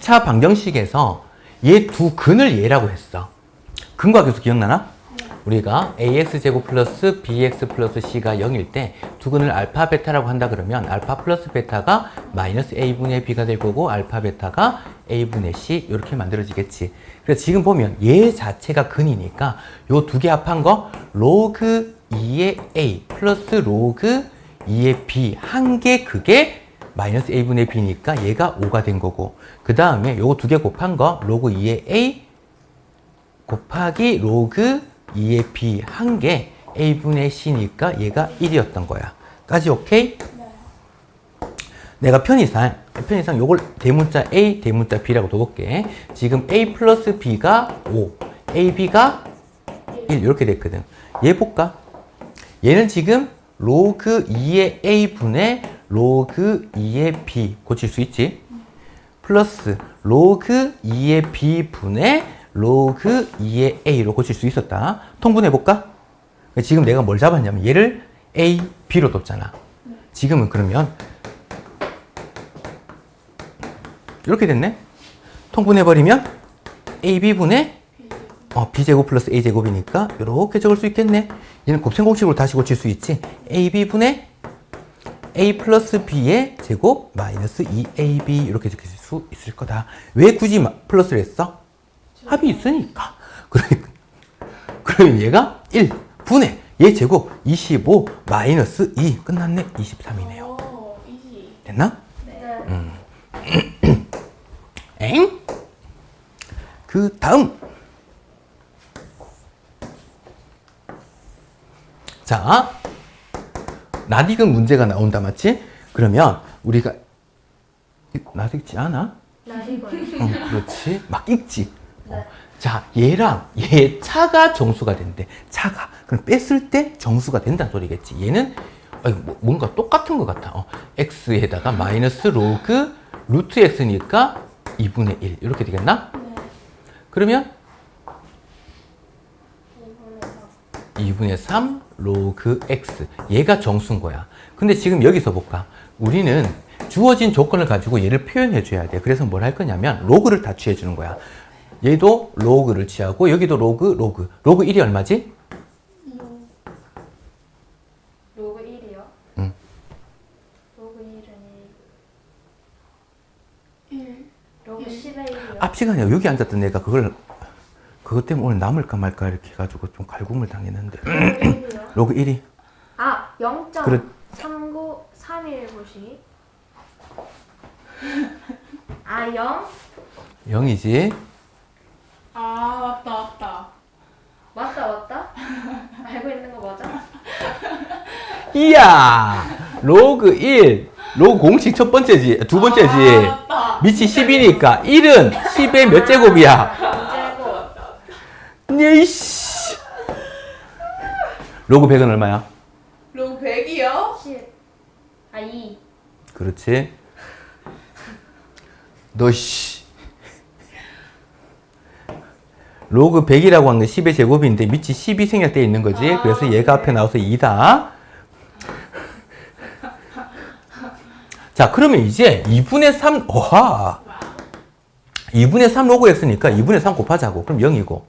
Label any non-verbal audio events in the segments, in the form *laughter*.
2차 방정식에서 얘 두 근을 얘라고 했어. 근과 계수 기억나나? 우리가 ax 제곱 플러스 bx 플러스 c가 0일 때 두 근을 알파 베타라고 한다 그러면 알파 플러스 베타가 마이너스 a분의 b가 될 거고 알파 베타가 a분의 c 이렇게 만들어지겠지. 그래서 지금 보면 얘 자체가 근이니까 요 두 개 합한 거 로그 2의 a 플러스 로그 2의 b 한 개 그게 마이너스 a분의 b니까 얘가 5가 된 거고 그 다음에 요거 두 개 곱한 거 로그 2의 a 곱하기 로그 2의 b 한 개 a분의 c니까 얘가 1이었던 거야. 까지 오케이? 내가 편의상 편의상 요걸 대문자 a 대문자 b라고 둬볼게. 지금 a 플러스 b가 5, ab가 1 이렇게 됐거든. 얘 볼까? 얘는 지금 로그 2의 a분의 로그 2의 b 고칠 수 있지? 플러스 로그 2의 b분의 로그 2의 a로 고칠 수 있었다. 통분해 볼까? 지금 내가 뭘 잡았냐면 얘를 a, b로 뒀잖아. 지금은 그러면 이렇게 됐네. 통분해 버리면 ab분의 어, b제곱 플러스 a제곱이니까 이렇게 적을 수 있겠네. 얘는 곱셈 공식으로 다시 고칠 수 있지. ab분의 a 플러스 b의 제곱 마이너스 2ab 이렇게 적을 수 있을 거다. 왜 굳이 마- 플러스를 했어? 합이 있으니까. *laughs* 그러니까 그러면 얘가 1 분의 얘 제곱 25 마이너스 2 끝났네. 23이네요. 오, 이지. 됐나? 네. *clears throat* 엥? 그 다음 자 나딕은 문제가 나온다 맞지? 그러면 우리가 나딕지 않아? 나리고요. 응, 그렇지 막 읽지 어. 자 얘랑 얘 차가 정수가 된대 차가 그럼 뺐을 때 정수가 된다는 소리겠지 얘는 아이고, 뭐- 뭔가 똑같은 것 같아 어, x에다가 마이너스 로그 루트 x니까 2분의 1 이렇게 되겠나? 네. 그러면 이번에 2분의 3 로그 x 얘가 정수인 거야 근데 지금 여기서 볼까 우리는 주어진 조건을 가지고 얘를 표현해 줘야 돼 그래서 뭘 할 거냐면 로그를 다 취해 주는 거야 얘도 로그를 취하고 여기도 로그 로그 로그 1이 얼마지? 로그 1이요? 응. 로그 1은 1. 로그 10의 1이요? 앞 시간에 여기 앉았던 애가 그걸 그것 때문에 오늘 남을까 말까 이렇게 해가지고 좀 갈굼을 당했는데 *clears throat* 로그 1이요? 로그 1이 아, 그래. 0.3931보시. 아, 0? 0이지 아 맞다 맞다 맞다, 맞다? 알고 있는 거 맞아? *laughs* 이야 로그 1 로그 공식 첫 번째지 두 번째지 아, 맞다 밑이 10이니까 1은 10의 몇 제곱이야? 제곱. 예이씨 로그 100은 얼마야? 로그 100이요? 10. 아, 2. 그렇지 너 씨 로그 100이라고 하는 건 10의 제곱인데 밑이 10이 생략되어 있는 거지 아, 그래서 얘가 네. 앞에 나와서 2다 자 그러면 이제 2분의 3 어하 2분의 3 로그 x니까 2분의 3 곱하자고 그럼 0이고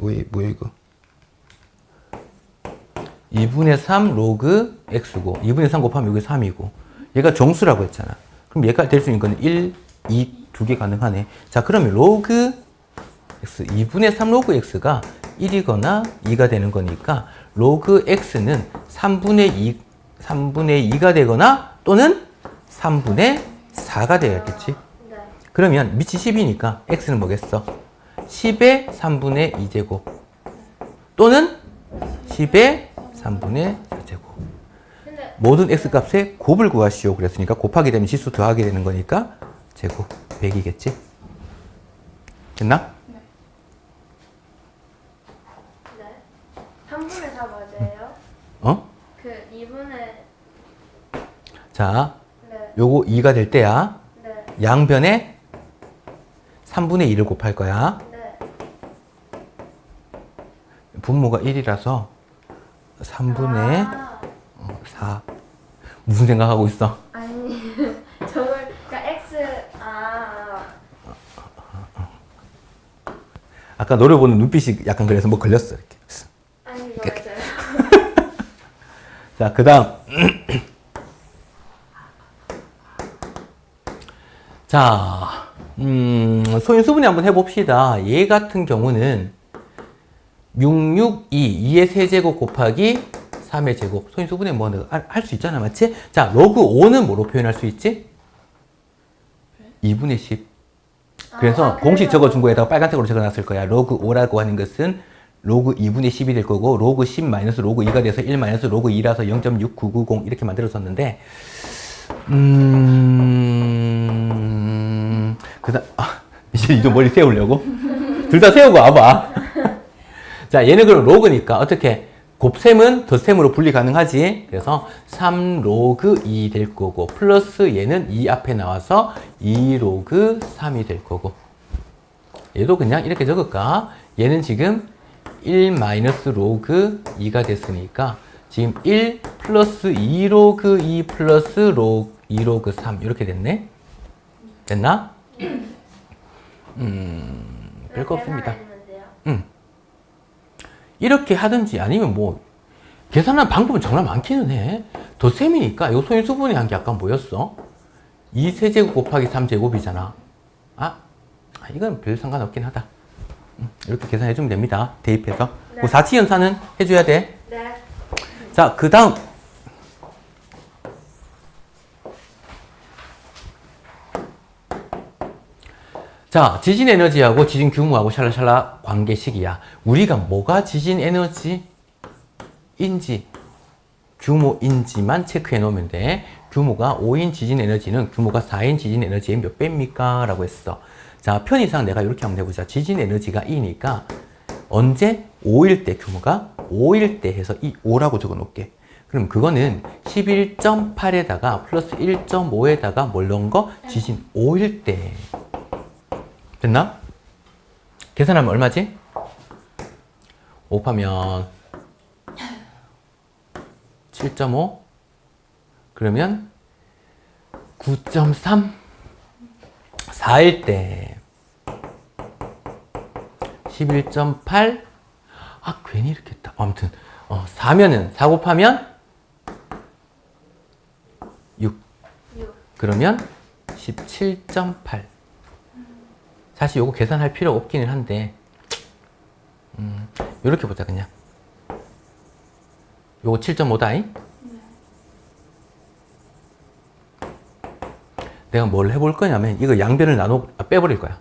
왜 뭐야 이거 2분의 3 로그 x고 2분의 3 곱하면 여기 3이고 얘가 정수라고 했잖아. 그럼 얘가 될 수 있는 건 1, 2, 두 개 가능하네. 자, 그러면 로그 x 2분의 3 로그 x가 1이거나 2가 되는 거니까 로그 x는 3분의 2 3분의 2가 되거나 또는 3분의 4가 되어야겠지. 네. 그러면 밑이 10이니까 x는 뭐겠어? 10의 3분의 2제곱 또는 10의 3분의 4제곱 근데 모든 x 값의 곱을 구하시오 그랬으니까 곱하게 되면 지수 더하게 되는 거니까 제곱 100이겠지? 됐나? 네. 3분의 4 맞아요? 어? 그 2분의 자 네. 요거 2가 될 때야 네. 양변에 3분의 2를 곱할 거야 네. 분모가 1이라서 3분의 아, 4 무슨 생각하고 있어? 아니 *laughs* 저걸 그러니까 x 아 아까 노려보는 눈빛이 약간 그래서 뭐 걸렸어. 이렇게. 아니 이거 맞아요. *laughs* 자, 그 다음. 자, 음, 소인 수분해 한번 해봅시다. 얘 같은 경우는 662, 2의 세제곱 곱하기 3의 제곱. 소인수분해 뭐, 할 수 있잖아. 맞지? 자, 로그 5는 뭐로 표현할 수 있지? 2분의 10. 그래서 아, 공식 적어준 거에다가 빨간색으로 적어놨을 거야. 로그 5라고 하는 것은 로그 2분의 10이 될 거고 로그 10 마이너스 로그 2가 돼서 1 마이너스 로그 2라서 0.6990 이렇게 만들었었는데 음... 그다 음 아, 이제 이제 머리 세우려고? 둘 다 세우고 와봐. 자, 얘는 그럼 로그니까 어떻게 곱셈은 덧셈으로 분리 가능하지. 그래서 3 로그 2 될 거고 플러스 얘는 2 앞에 나와서 2 로그 3이 될 거고 얘도 그냥 이렇게 적을까? 얘는 지금 1 마이너스 로그 2가 됐으니까 지금 1 플러스 2 로그 2 플러스 로그 2 로그 3 이렇게 됐네? 됐나? 음, 별거 없습니다. 응. 이렇게 하든지 아니면 뭐 계산하는 방법은 정말 많기는 해. 덧셈이니까 요 소인수분해 한게 아까 뭐였어? 2세제곱 곱하기 3제곱이잖아. 아, 아, 이건 별 상관없긴 하다. 음, 이렇게 계산해주면 됩니다. 대입해서. 네. 그 사치연산은 해줘야 돼. 네. 자, 그 다음. 자, 지진 에너지하고 지진 규모하고 샬라샬라 관계식이야. 우리가 뭐가 지진 에너지인지, 규모인지만 체크해 놓으면 돼. 규모가 5인 지진 에너지는 규모가 4인 지진 에너지의 몇 배입니까? 라고 했어. 자, 편의상 내가 이렇게 한번 해보자. 지진 에너지가 2니까 언제? 5일 때 규모가 5일 때 해서 이 5라고 적어 놓을게. 그럼 그거는 11.8에다가 플러스 1.5에다가 뭘 넣은 거? 지진 5일 때. 됐나? 계산하면 얼마지? 5하면 7.5 그러면 9.3 4일 때 11.8 아 괜히 이렇게 했다 아무튼 어, 4면은 4 곱하면 6 6. 그러면 17.8 사실 요거 계산할 필요 없기는 한데 음, 요렇게 보자 그냥 요거 7.5다잉 내가 뭘 해볼 거냐면 이거 양변을 나눠 아, 빼버릴 거야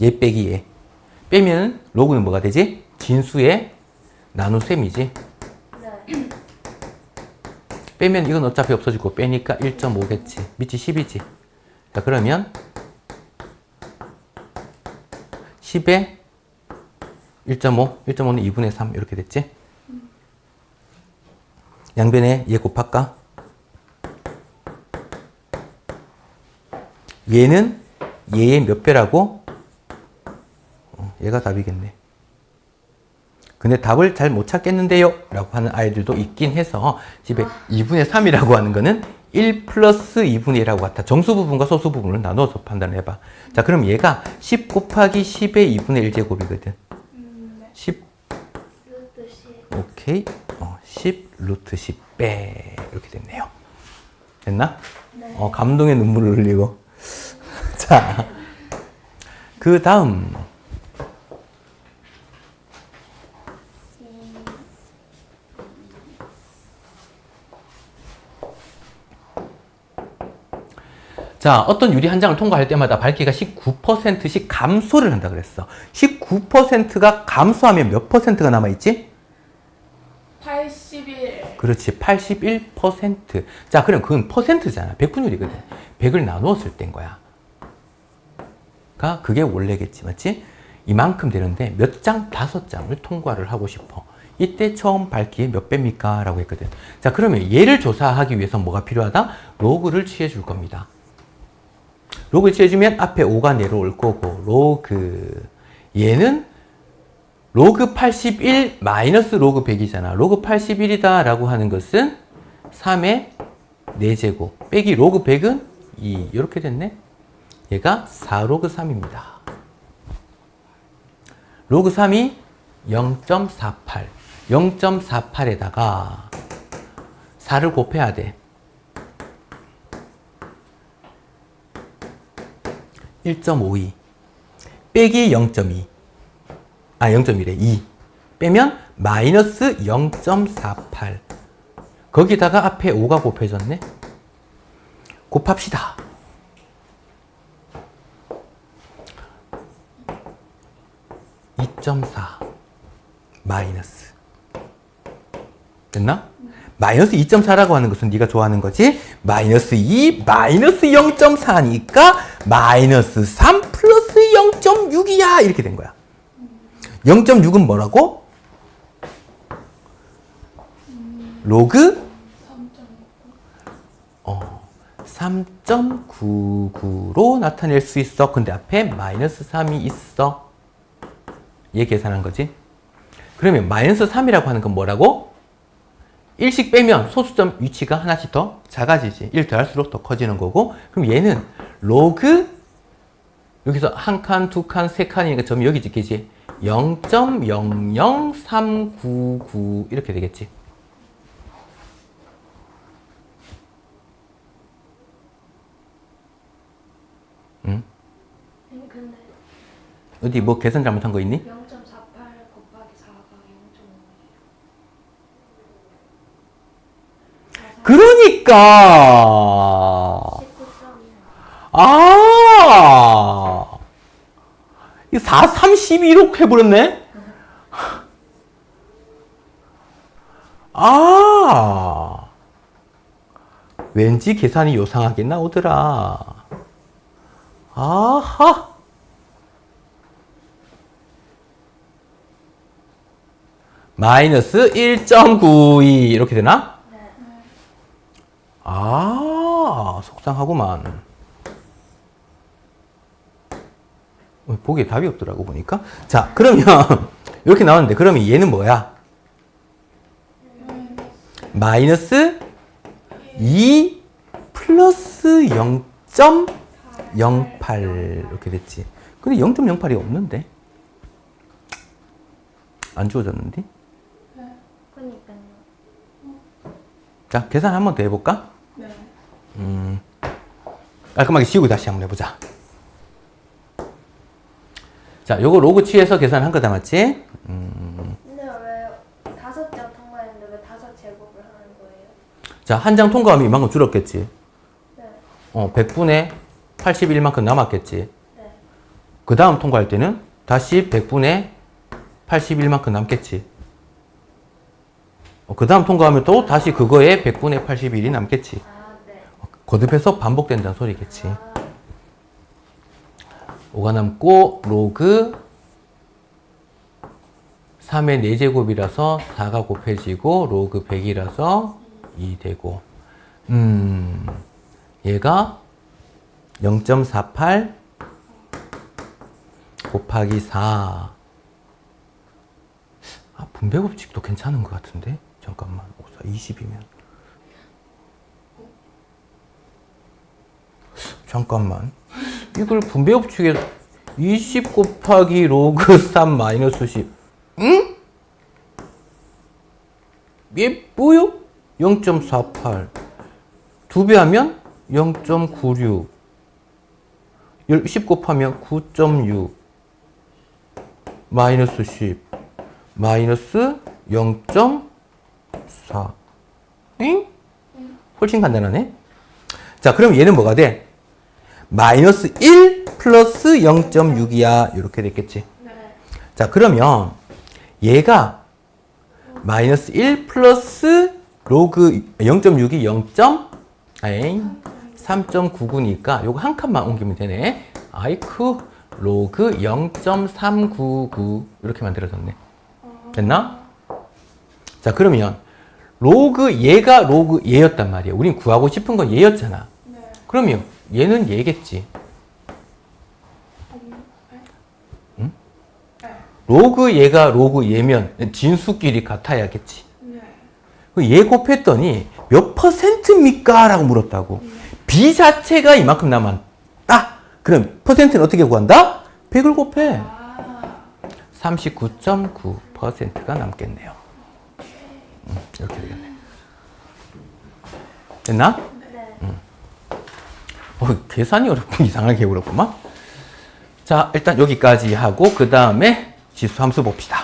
얘 빼기 얘 빼면 로그는 뭐가 되지? 진수의 나눗셈이지 네. 빼면 이건 어차피 없어지고 빼니까 1.5겠지. 밑이 10이지. 자, 그러면 10에 1.5, 1.5는 2분의 3 이렇게 됐지? 양변에 얘 곱할까? 얘는 얘의 몇 배라고? 어, 얘가 답이겠네. 근데 답을 잘 못 찾겠는데요? 라고 하는 아이들도 있긴 해서 집에 2분의 3이라고 하는 거는 1 플러스 2분의 1하고 같아. 정수 부분과 소수 부분을 나눠서 판단을 해봐. 자, 그럼 얘가 10 곱하기 10의 2분의 1제곱이거든. 10, 루트 10. 오케이. 어, 10 루트 10배. 이렇게 됐네요. 됐나? 네. 어, 감동의 눈물을 흘리고. *laughs* 자, 그 다음. 자, 어떤 유리 한 장을 통과할 때마다 밝기가 19%씩 감소를 한다 그랬어. 19%가 감소하면 몇 퍼센트가 남아있지? 81. 그렇지. 81%. 자, 그럼 그건 퍼센트잖아. 백분율이거든. 100을 나누었을 때인 거야. 가 그게 원래겠지. 맞지? 이만큼 되는데 몇 장? 다섯 장을 통과를 하고 싶어. 이때 처음 밝기 몇 배입니까? 라고 했거든. 자, 그러면 얘를 조사하기 위해서 뭐가 필요하다? 로그를 취해 줄 겁니다. 로그를 취해주면 앞에 5가 내려올 거고, 로그. 얘는 로그 81 마이너스 로그 100이잖아. 로그 81이다 라고 하는 것은 3의 4제곱 빼기 로그 100은 2 이렇게 됐네. 얘가 4 로그 3입니다. 로그 3이 0.48. 0.48에다가 4를 곱해야 돼. 1.52 빼기 0.2. 아, 0.1에 2. 빼면 마이너스 0.48. 거기다가 앞에 5가 곱해졌네. 곱합시다. (2.4) 마이너스 됐나? 마이너스 2.4라고 하는 것은 네가 좋아하는 거지 마이너스 2 마이너스 0.4니까 마이너스 3 플러스 0.6이야 이렇게 된 거야 0.6은 뭐라고? 로그 3.99로 나타낼 수 있어. 근데 앞에 마이너스 3이 있어. 얘 계산한 거지. 그러면 마이너스 3이라고 하는 건 뭐라고? 1씩 빼면 소수점 위치가 하나씩 더 작아지지. 1 더할수록 더 커지는 거고. 그럼 얘는 로그 여기서 한 칸, 두 칸, 세 칸이니까 점이 여기 찍히지. 0.00399 이렇게 되겠지. 근데 어디 뭐 계산 잘못한 거 있니? 0.48 곱하기 4가 0.5. 그러니까 19.1. 아, 이 4, 3, 12로 해버렸네? 아, 왠지 계산이 요상하게 나오더라. 아하. 마이너스 1.92 이렇게 되나? 네. 아, 속상하구만. 어, 보기에 답이 없더라고, 보니까. 자, 그러면, *laughs* 이렇게 나왔는데, 그러면 얘는 뭐야? 마이너스 2 플러스 0.08 이렇게 됐지. 근데 0.08이 없는데? 안 주어졌는데? 그러니까요. 자, 계산 한번 더 해볼까? 네. 음, 깔끔하게 지우고 다시 한번 해보자. 자, 요거 로그 취해서 계산한 거 담았지? 음, 근데 왜 다섯 장 통과했는데 왜 다섯 제곱을 하는 거예요? 자, 한 장 통과하면 이만큼 줄었겠지? 네. 어, 100분의 81만큼 남았겠지? 네. 그 다음 통과할 때는 다시 100분의 81만큼 남겠지? 어, 그 다음 통과하면 또 다시 그거에 100분의 81이 남겠지? 아, 네. 거듭해서 반복된다는 소리겠지? 아, 5가 남고 로그 3의 4제곱이라서 4가 곱해지고 로그 100이라서 2 되고 음 얘가 0.48 곱하기 4 아, 분배 법칙도 괜찮은 것 같은데 잠깐만 5, 4, 20이면. 잠깐만. 이걸 분배 법칙에 20 곱하기 로그 3 마이너스 10 응? 얘 뭐요? 0.48 두 배 하면 0.96 10 곱하면 9.6 마이너스 10 마이너스 0.4 응? 훨씬 간단하네 자 그럼 얘는 뭐가 돼? 마이너스 1 플러스 0.6이야 이렇게 됐겠지 네. 자 그러면 얘가 마이너스 1 플러스 로그 0.6이 0. 아이 3.99니까 요거 한 칸만 옮기면 되네 아이쿠 로그 0.399 이렇게 만들어졌네 됐나? 자 그러면 로그 얘가 로그 얘였단 말이야 우린 구하고 싶은 건 얘였잖아 네. 그러면 얘는 얘겠지 네. 로그 얘가 로그 얘면 진수끼리 같아야겠지. 네. 그얘 곱했더니 몇 퍼센트입니까? 라고 물었다고. B 자체가 이만큼 남았다. 그럼 퍼센트는 어떻게 구한다? 100을 곱해. 아, 39.9%가 남겠네요. 음, 이렇게 되겠네. 됐나? 네. 어, 계산이 어렵고 *laughs* 이상하게 어렵구만. 자, 일단 여기까지 하고 그 다음에 지수 함수 봅시다.